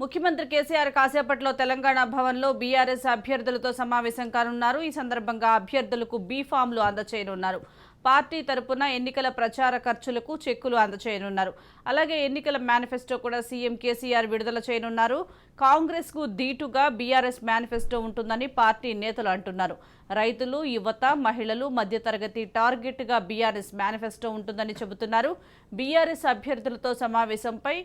ముఖ్యమంత్రి కేసీఆర్ కాసేపట్లో తెలంగాణ భవన్లో బీఆర్ఎస్ అభ్యర్థులతో సమావేశం కానున్నారు. ఈ సందర్భంగా అభ్యర్థులకు బీ ఫామ్లు అందచేయనున్నారు. పార్టీ తరపున ఎన్నికల ప్రచార ఖర్చులకు చెక్కులు అందచేయనున్నారు. అలాగే ఎన్నికల మేనిఫెస్టో కూడా సీఎం కేసీఆర్ విడుదల చేయనున్నారు. కాంగ్రెస్కు దీటుగా ధీటుగా బీఆర్ఎస్ మేనిఫెస్టో ఉంటుందని పార్టీ నేతలు అంటున్నారు. రైతులు యువత మహిళలు మధ్యతరగతి టార్గెట్గా బీఆర్ఎస్ మేనిఫెస్టో ఉంటుందని చెబుతున్నారు. బీఆర్ఎస్ అభ్యర్థులతో సమావేశంపై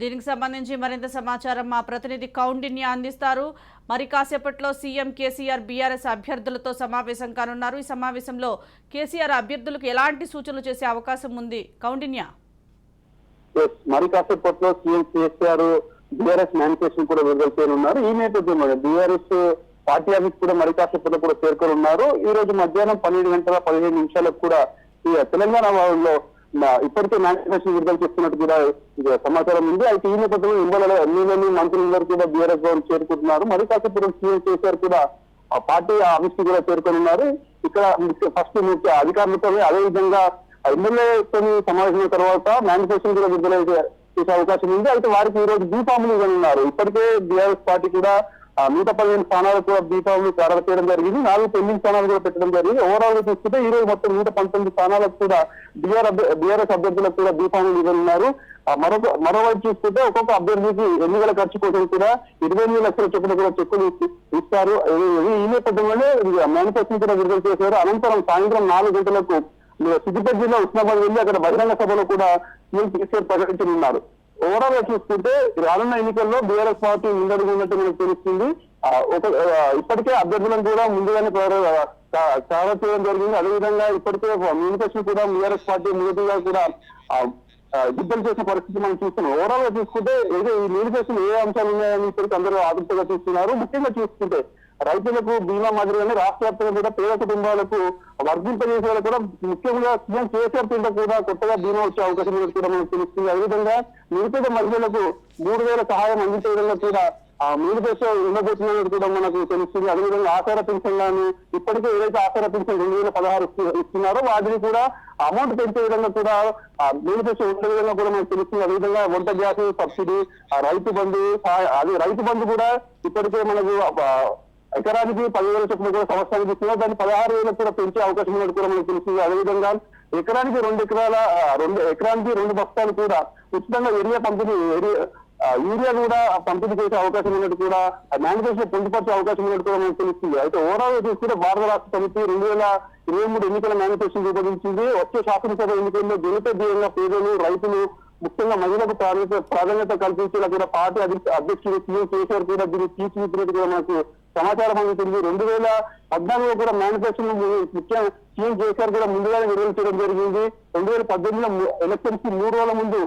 దీనికి సంబంధించి మరింత సమాచారం మా ప్రతినిధి కౌండిన్య అందిస్తారు. మరి కాసేపట్లో సీఎం కేసీఆర్ బీఆర్ఎస్ అభ్యర్థులతో సమావేశం కానున్నారు. ఈ సమావేశంలో కేసీఆర్ అభ్యర్థులకు ఎలాంటి సూచనలు చేసే అవకాశం ఉంది? కౌండిన్య. ఎస్, మరి కాసేపట్లో సీఎం కేసీఆర్ బీఆర్ఎస్ మేనిఫెస్టో కూడా విడుదల చేయనున్నారు. ఈ నేపథ్యంలో బీఆర్ఎస్ పార్టీ ఆఫీస్ కూడా మరి కాసేపట్లో కూడా చేరుకోనున్నారు. ఈ రోజు మధ్యాహ్నం పన్నెండు గంటల పదిహేను నిమిషాలకు కూడా తెలంగాణ భవన్లో ఇప్పటికే మేనిఫెస్టో విడుదల చేస్తున్నట్టు కూడా సమాచారం ఉంది. అయితే ఈ నేపథ్యంలో ఇందులో ఎమ్మెల్యేలు మంత్రులందరూ కూడా బీఆర్ఎస్ భవన్ చేరుకుంటున్నారు. మరి కాసేపట్లో సీఎం కేసీఆర్ కూడా ఆ పార్టీ ఆఫీస్కి కూడా చేరుకొని ఉన్నారు. ఇక్కడ ఫస్ట్ ముఖ్య అధికారులతో అదే విధంగా ఎమ్మెల్యేతో సమావేశమైన తర్వాత మేనిఫెస్టో కూడా విడుదల చేసే అవకాశం ఉంది. అయితే వారికి ఈ రోజు బీఫామ్లు ఇవ్వనున్నారు. ఇప్పటికే బీఆర్ఎస్ పార్టీ కూడా నూట పదిహేను స్థానాలు కూడా బీఫామ్లు ప్రారంభ చేయడం జరిగింది. నాలుగు పెండింగ్ స్థానాలు కూడా పెట్టడం జరిగింది. ఓవరాల్గా చూసుకుంటే ఈ రోజు మొత్తం నూట పంతొమ్మిది స్థానాలకు కూడా బీఆర్ బీఆర్ఎస్ అభ్యర్థులకు కూడా బీఫామ్లు ఇవ్వనున్నారు మరొక మరోవైపు చూసుకుంటే ఒక్కొక్క అభ్యర్థికి ఎన్నికల ఖర్చు కోసం కూడా ఇరవై ఎనిమిది లక్షల చొప్పున కూడా చెక్కులు ఇచ్చి- ఇస్తారు. ఈ- నేపథ్యంలోనే మేనిఫెస్టో కూడా విడుదల చేశారు. అనంతరం సాయంత్రం నాలుగు గంటలకు సిద్దిపేట జిల్లా ఉస్మాబాద్ వెళ్ళి అక్కడ బహిరంగ సభలో కూడా సీఎం కేసీఆర్ ప్రకటించనున్నారు. ఓవరాల్గా చూసుకుంటే రానున్న ఎన్నికల్లో బీఆర్ఎస్ పార్టీ ముందడుగున్నట్టు మనకు తెలుస్తుంది. ఒక ఇప్పటికే అభ్యర్థులను కూడా ముందుగానే చాలా చేయడం జరిగింది. అదేవిధంగా ఇప్పటికే మ్యూనికేషన్ కూడా బీఆర్ఎస్ పార్టీ ముందుగా కూడా ఆ, యుద్ధం చేసిన పరిస్థితి మనం చూస్తున్నాం. ఓవరాల్గా చూసుకుంటే ఏదో ఈ మ్యూనికేషన్ ఏ అంశాలు ఉన్నాయని ఇప్పటికీ అందరూ ఆదుర్తగా చూస్తున్నారు. ముఖ్యంగా చూసుకుంటే రైతులకు బీమా మాదిరిగానే రాష్ట్ర వ్యాప్తంగా కూడా పేద కుటుంబాలకు వర్తింపజేసేలా కూడా ముఖ్యంగా సీఎం కేసీఆర్ కింద కూడా కొత్తగా బీమా వచ్చే అవకాశం కూడా మనకు తెలుస్తుంది. అదేవిధంగా నిరుపేద మహిళలకు మూడు వేల సహాయం అందించే విధంగా కూడా ఆ మేనిఫెస్టో ఉండబోతున్నది కూడా మనకు తెలుస్తుంది. అదేవిధంగా ఆకారపించడం కానీ ఇప్పటికే ఏదైతే ఆసార పెన్షన్ రెండు వేల పదహారు ఇస్తున్నారో వాటిని కూడా అమౌంట్ పెంచే విధంగా కూడా మేనిఫెస్టో ఉండే విధంగా కూడా మనకు తెలుస్తుంది. అదేవిధంగా వంట గ్యాస్ సబ్సిడీ ఆ రైతు బంధు సహాయ- అది రైతు బంధు కూడా ఇప్పటికే మనకు ఎకరానికి పదివేల చొప్పున కూడా సంవత్సరానికి ఇస్తున్నారు దాన్ని పదహారు వేలకు కూడా పెంచే అవకాశం ఉన్నట్టు కూడా మనకు తెలుస్తుంది. అదేవిధంగా ఎకరానికి రెండు ఎకరాల రెండు ఎకరానికి రెండు బస్తాలు కూడా ఉచితంగా ఏరియా పంపిణీ ఏరియా యూరియా కూడా పంపిణీ చేసే అవకాశం ఉన్నట్టు కూడా మేనిఫెస్టో పొందుపరిచే అవకాశం ఉన్నట్టు కూడా మనకు తెలుస్తుంది. అయితే ఓవరాల్గా చూసుకుంటే భారత రాష్ట్ర సమితి రెండు వేల ఇరవై మూడు ఎన్నికల మేనిఫెస్టో రూపొందించింది. వచ్చే శాసనసభ ఎన్నికల్లో జనతీయంగా పేదలు రైతులు ముఖ్యంగా మహిళలకు ప్రాధాన్యత ప్రాధాన్యత కల్పించేలా కూడా పార్టీ అధ్యక్ష- అధ్యక్షుడు సీఎం కేసీఆర్ కూడా దీన్ని తీసుకున్నట్టు కూడా మనకు సమాచారం అందుతుంది రెండు వేల పద్నాలుగులో కూడా మేనిఫెస్టో ముఖ్యంగా సీఎం కేసీఆర్ కూడా ముందుగానే నిర్వహించడం జరిగింది. రెండు వేల పద్దెనిమిదిలో ఎలక్షన్స్కి మూడు రోజుల ముందు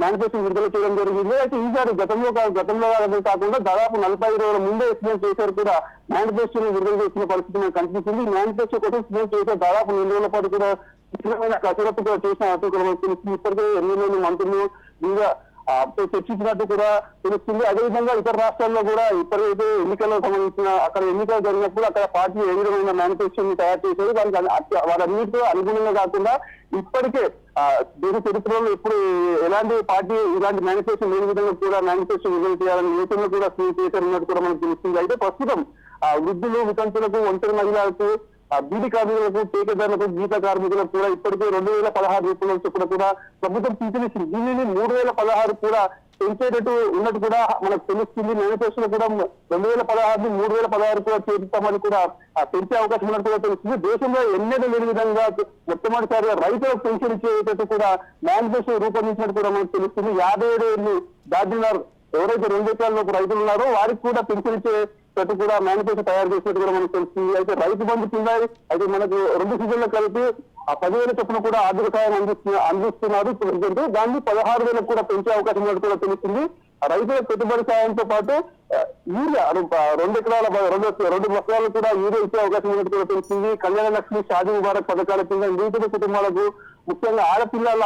మేనిఫెస్టో విడుదల చేయడం జరిగింది. అయితే ఈసారి గతంలో గతంలో కాకుండా దాదాపు నలభై ఐదు రోజుల ముందే సీఎం కేసీఆర్ కూడా మేనిఫెస్టోని విడుదల చేసిన పరిస్థితి మనకు కనిపిస్తుంది. మేనిఫెస్టో కోసం సీఎం కేసీఆర్ దాదాపు రెండు రోజుల పాటు కూడా తీవ్రమైన కసరత్తు కూడా చేసిన అటు కూడా మనకు ఇప్పటికే ఎమ్మెల్యేలు మంత్రులు వివిధ చర్చించినట్టు కూడా తెలుస్తుంది. అదేవిధంగా ఇతర రాష్ట్రాల్లో కూడా ఇప్పటికైతే ఎన్నికలకు సంబంధించిన అక్కడ ఎన్నికలు జరిగినప్పుడు అక్కడ పార్టీ ఏ విధమైన మేనిఫెస్టోని తయారు చేసేది దానికి అన్ని- వారన్నిటితో అనుగుణంగా కాకుండా ఇప్పటికే దీని చరిత్రలో ఇప్పుడు ఎలాంటి పార్టీ ఇలాంటి మేనిఫెస్టో లేని విధంగా కూడా మేనిఫెస్టో విడుదల చేయాలని యోచనలో కూడా సీఎం చేశారు ఉన్నట్టు కూడా మనకు తెలుస్తుంది. అయితే ప్రస్తుతం ఆ, వృద్ధులు వితంతులకు ఒంటరి మహిళలకు బీడీ కార్మికులకు ఠేకేదారులకు గీత కార్మికులకు కూడా ఇప్పటికే రెండు వేల పదహారు రూపాయల చొప్పున కూడా ప్రభుత్వం పిలుపునిచ్చింది దీనిని మూడు వేల పదహారు కూడా పెంచేటట్టు ఉన్నట్టు కూడా మనకు తెలుస్తుంది. మేనిఫెస్టోలో కూడా రెండు వేల పదహారు మూడు వేల పదహారు కూడా చేపిస్తామని కూడా పెంచే అవకాశం ఉన్నట్టు కూడా తెలుస్తుంది. దేశంలో ఎన్నడూ లేని విధంగా మొట్టమొదటిసారిగా రైతులకు పెన్షన్ ఇచ్చేటట్టు కూడా మేనిఫెస్టో రూపొందించినట్టు కూడా మనకు తెలుస్తుంది. యాభై ఏడు ఏళ్ళు దాటినారు ఎవరైతే రెండు ఎకరాల్లో రైతులు ఉన్నారో వారికి కూడా పెన్షన్ ఇచ్చే పెట్టి కూడా మేనిఫెస్టో తయారు చేసినట్టు కూడా మనకు తెలుస్తుంది. అయితే రైతు బంధు కింద అయితే మనకు రెండు సీజన్లు కలిపి ఆ పదివేల చొప్పున కూడా ఆర్థిక సాయం అందిస్తున్న అందిస్తున్నారు. ప్రెసిడెంట్ దాన్ని పదహారు వేలకు కూడా పెంచే అవకాశం ఉన్నట్టు కూడా తెలుస్తుంది. ఆ రైతుల పెట్టుబడి సాయంతో పాటు యూరియా రెండు ఎకరాల రెండు రెండు బస్తాలు కూడా యూరియా ఇచ్చే అవకాశం ఉన్నట్టు కూడా తెలిసింది కళ్యాణ లక్ష్మి షాదీ ముబారక్ పథకాల కింద నిరుపేద కుటుంబాలకు ముఖ్యంగా ఆడపిల్లల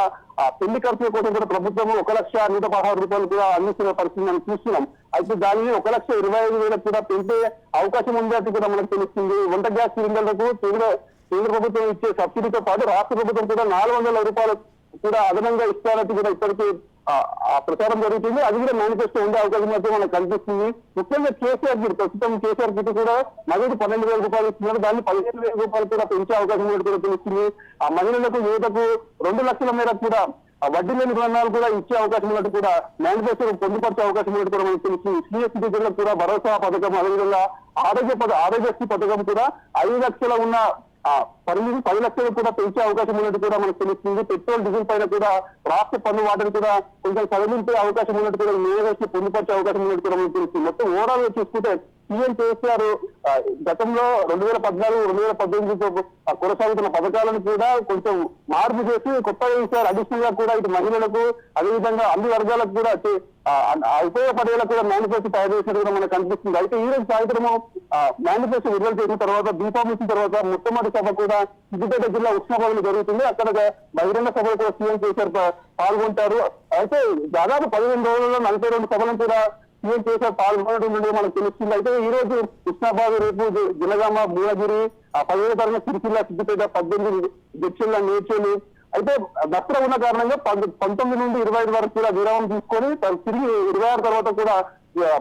పెళ్ళి ఖర్చుల కోసం కూడా ప్రభుత్వం ఒక లక్ష నూట పదహారు రూపాయలు కూడా అందిస్తున్న పరిస్థితి మనం చూస్తున్నాం. అయితే దానిని ఒక లక్ష ఇరవై ఐదు వేలకు కూడా పెంచే అవకాశం ఉందని కూడా మనకు తెలుస్తుంది. వంట గ్యాస్ సిలిండర్లకు కేంద్ర కేంద్ర ప్రభుత్వం ఇచ్చే సబ్సిడీతో పాటు రాష్ట్ర ప్రభుత్వం కూడా నాలుగు వందల రూపాయలు కూడా అదనంగా ఇస్తారని కూడా ఇప్పటికీ ఆ, ప్రచారం జరుగుతుంది. అది కూడా మేనిఫెస్టో ఉండే అవకాశం అయితే మనకు కనిపిస్తుంది. ముఖ్యంగా కేసీఆర్కి ప్రస్తుతం కేసీఆర్కి కూడా మగడు పన్నెండు వేల రూపాయలు ఇస్తున్నారు. దాన్ని పదిహేను వేల రూపాయలు కూడా పెంచే అవకాశం కూడా తెలుస్తుంది. ఆ మహిళలకు యువతకు రెండు లక్షల మేరకు కూడా ఆ వడ్డీ లేని రుణాలు కూడా ఇచ్చే అవకాశం ఉన్నట్టు కూడా మేనిఫెస్టో పొందుపరిచే అవకాశం ఉన్నట్టు కూడా మనకు తెలుస్తుంది. సీఎస్ సిటిజన్లకు కూడా భరోసా పథకం అదేవిధంగా ఆరోగ్య పథ ఆరోగ్యశ్రీ పథకం కూడా ఐదు లక్షల ఉన్న పరిమితి పది లక్షలు కూడా పెంచే అవకాశం ఉన్నట్టు కూడా మనకు తెలుస్తుంది. పెట్రోల్ డీజిల్ పైన కూడా రాష్ట్ర పన్ను వాటిని కూడా కొంచెం సడలించే అవకాశం ఉన్నట్టు కూడా మేనిఫెస్టో పొందుపరిచే అవకాశం ఉన్నట్టు కూడా మనకు తెలుస్తుంది. మొత్తం ఓవరాల్గా చూసుకుంటే సీఎం కేసీఆర్ గతంలో రెండు వేల పద్నాలుగు రెండు వేల పద్దెనిమిదితో కొనసాగుతున్న పథకాలను కూడా కొంచెం మార్పు చేసి కొత్తగా వేశారు. అడిషనల్గా కూడా ఇటు మహిళలకు అదేవిధంగా అన్ని వర్గాలకు కూడా ఉపయోగపడేలా కూడా మేనిఫెస్టో తయారు చేసినట్టు కూడా మనకు కనిపిస్తుంది. అయితే ఈ రోజు సాయంత్రము మేనిఫెస్టో విడుదల చేసిన తర్వాత బీఫామ్ ఇచ్చిన తర్వాత మొట్టమొదటి సభ కూడా సిద్దిపేట జిల్లా ఉష్ణభవన్ జరుగుతుంది. అక్కడ బహిరంగ సభలు కూడా సీఎం కేసీఆర్ పాల్గొంటారు. అయితే దాదాపు పదిహేను రోజుల్లో నలభై రెండు సభలను కూడా సీఎం కేసీఆర్ పాల్గొనడం నుండి మనకు తెలుస్తుంది అయితే ఈ రోజు కృష్ణాబాద్ రేపు జనగామ భువనగిరి ఆ పదిహేను తరగతి సిరిసిల్ల సిద్దిపేట పద్దెనిమిది జడ్చిల్ల నేర్చేలు అయితే దసరా ఉన్న కారణంగా పంతొమ్మిది నుండి ఇరవై ఐదు వరకు కూడా విరామం తీసుకొని తిరిగి ఇరవై ఆరు తర్వాత కూడా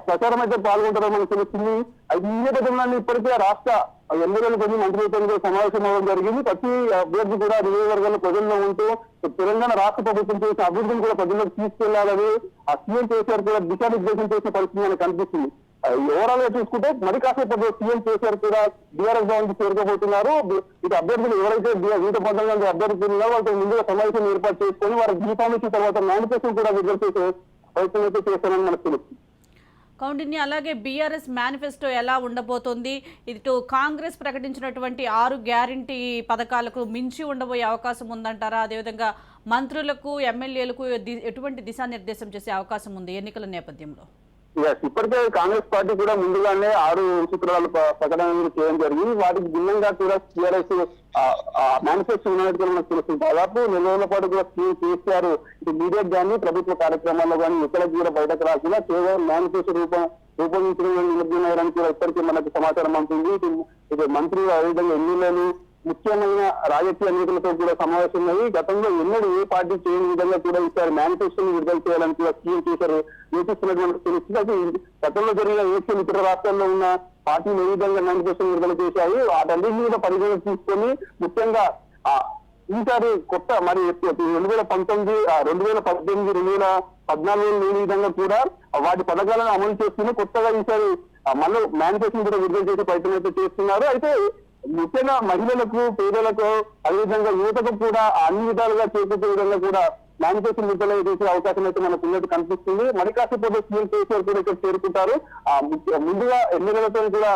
ప్రచారం అయితే పాల్గొంటారని మనకు తెలుస్తుంది అయితే ఈ నేపథ్యంలో ఇప్పటికే రాష్ట్ర ఎమ్మెల్యేలు కొన్ని మంత్రివర్గంతో సమావేశం అవ్వడం జరిగింది. ప్రతి అభ్యర్థి కూడా నియోజకవర్గాల్లో ప్రజల్లో ఉంటూ తెలంగాణ రాష్ట్ర ప్రభుత్వం చేసిన అభివృద్ధిని కూడా ప్రజల్లోకి తీసుకెళ్ళాలని ఆ సీఎం కేసీఆర్ కూడా దిశానిర్దేశం చేసిన పరిస్థితి మనకు కనిపిస్తుంది. ఓవరాల్గా చూసుకుంటే మరి కాసేపు సీఎం కేసీఆర్ కూడా బీఆర్ఎస్ భవన్ చేరుకోబోతున్నారు. ఇటు అభ్యర్థులు ఎవరైతే వివిధ పంతొమ్మిది అభ్యర్థులు వాళ్ళతో ముందుగా సమావేశం ఏర్పాటు చేసుకొని వారి బీఫామ్ తర్వాత మేనిఫెస్టో కూడా విడుదల చేసే ప్రయత్నం అయితే చేస్తారని మనకు తెలుస్తుంది. కౌండిన్య అలాగే బీఆర్ఎస్ మేనిఫెస్టో ఎలా ఉండబోతోంది? ఇటు కాంగ్రెస్ ప్రకటించినటువంటి ఆరు గ్యారంటీ పథకాలకు మించి ఉండబోయే అవకాశం ఉందంటారా? అదేవిధంగా మంత్రులకు ఎమ్మెల్యేలకు ది- ఎటువంటి దిశానిర్దేశం చేసే అవకాశం ఉంది ఎన్నికల నేపథ్యంలో? ఎస్ ఇప్పటికే కాంగ్రెస్ పార్టీ కూడా ముందుగానే ఆరు సూత్రాలు ప్రకటనలు చేయడం జరిగింది. వాటికి భిన్నంగా కూడా టీఆర్ఎస్ మేనిఫెస్టో ఉన్నట్టు మనకు తెలుస్తుంది. దాదాపు నెల రోజుల పాటు కూడా స్కీమ్ కేసీఆర్ ఇటు మీడియా కానీ ప్రభుత్వ కార్యక్రమాల్లో కానీ ఎక్కడికి కూడా బయటకు రాకుండా కేవలం మేనిఫెస్టో రూపం రూపొందించడం నిమగ్నమయ్యారని కూడా ఇప్పటికీ మనకు సమాచారం అందుతుంది ఇది మంత్రి అదేవిధంగా ఎమ్మెల్యేలు ముఖ్యమైన రాజకీయ నేతలతో కూడా సమావేశమయ్యి గతంలో ఎన్నడూ ఏ పార్టీ చేయని విధంగా కూడా ఈసారి మేనిఫెస్టోని విడుదల చేయాలని కూడా సీఎం చేశారు. యోచిస్తున్నట్టు పరిస్థితి అది గతంలో జరిగిన ఏషియన్ ఇతర రాష్ట్రాల్లో ఉన్న పార్టీలు ఏ విధంగా మేనిఫెస్టోని విడుదల చేశాయి వాటన్నింటి మీద పరిగణన తీసుకొని ముఖ్యంగా ఈసారి కొత్త మరి రెండు వేల పంతొమ్మిది రెండు వేల పద్దెనిమిది రెండు వేల పద్నాలుగు లేని విధంగా కూడా వాటి పథకాలను అమలు చేస్తూనే కొత్తగా ఈసారి మళ్ళీ మేనిఫెస్టోని కూడా విడుదల చేసే ప్రయత్నం అయితే చేస్తున్నారు. అయితే ముఖ్యంగా మహిళలకు పేదలకు అదేవిధంగా యువతకు కూడా అన్ని విధాలుగా చేకూర్చే విధంగా కూడా మేనిఫెస్టో విడుదల చేసే అవకాశం అయితే మనకు ఉన్నట్టు కనిపిస్తుంది. మరి కాసేపు సీఎం కేసీఆర్ కూడా ఇక్కడ చేరుకుంటారు. ఆ ముందుగా ఎమ్మెల్యేలతో కూడా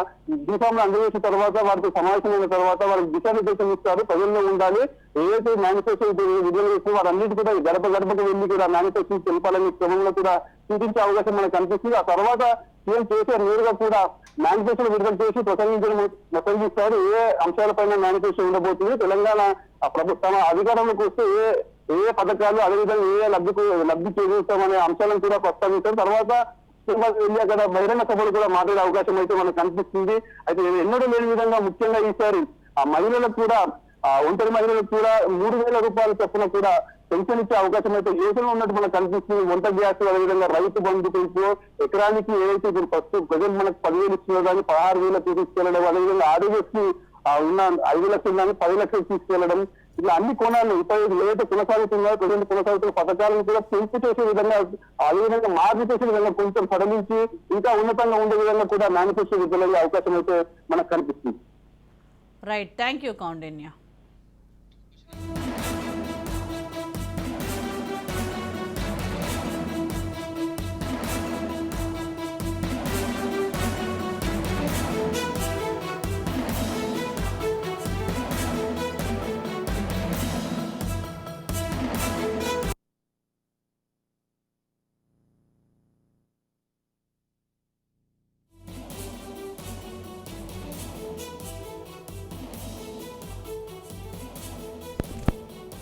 బీఫామ్ అందజేసిన తర్వాత వారితో సమావేశమైన తర్వాత వారికి దిశానిర్దేశం ఇస్తారు. ప్రజల్లో ఉండాలి. ఏదైతే మేనిఫెస్టో విడుదల చేసిన వారన్నిటి కూడా గడప గడపకు వెళ్ళి కూడా మేనిఫెస్టో తెలపాలని క్రమంలో కూడా చూపించే అవకాశం మనకు కనిపిస్తుంది. ఆ తర్వాత సీఎం కేసీఆర్ నేరుగా కూడా మేనిఫెస్టో విడుదల చేసి ప్రసంగించడం ప్రసంగిస్తారు. ఏ అంశాలపైన మేనిఫెస్టో ఉండబోతుంది? తెలంగాణ ఆ తమ అధికారంలోకి వస్తే ఏ ఏ పథకాలు అదేవిధంగా ఏ లబ్ధికు లబ్ధి చేకూరుస్తామనే అంశాలను కూడా ప్రస్తావించారు. తర్వాత తిరుమల వెళ్ళి అక్కడ బహిరంగ సభలు కూడా మాట్లాడే అవకాశం అయితే మనకు కనిపిస్తుంది. అయితే ఎన్నడూ లేని విధంగా ముఖ్యంగా ఈసారి ఆ మహిళలకు కూడా ఆ ఒంటరి మహిళలకు కూడా మూడు వేల రూపాయల చొప్పున కూడా పెన్షన్ ఇచ్చే అవకాశం అయితే యోచన ఉన్నట్టు మనకు కనిపిస్తుంది. వంట గ్యాస్ అదేవిధంగా రైతు బంధు పెంపు ఎకరానికి ఏదైతే ఇప్పుడు ఫస్ట్ ప్రజలు మనకు పదివేలు ఇస్తున్నారు కానీ పదహారు వేలకు తీసుకెళ్ళడం అదేవిధంగా ఆరోగ్యశ్రీ ఉన్న ఐదు లక్షలు కానీ పది లక్షలు తీసుకెళ్ళడం ఇలా అన్ని కోణాలు ఇప్పుడు ఏదైతే కొనసాగుతున్నాయో ప్రజెంట్ కొనసాగుతున్న పథకాలను కూడా పెంపు చేసే విధంగా అదేవిధంగా మార్పు చేసే విధంగా కొంచెం సడలించి ఇంకా ఉన్నతంగా ఉండే విధంగా కూడా మేనిఫెస్టో విద్యలయ్యే అవకాశం అయితే మనకు కనిపిస్తుంది. Right thank you Kaundinya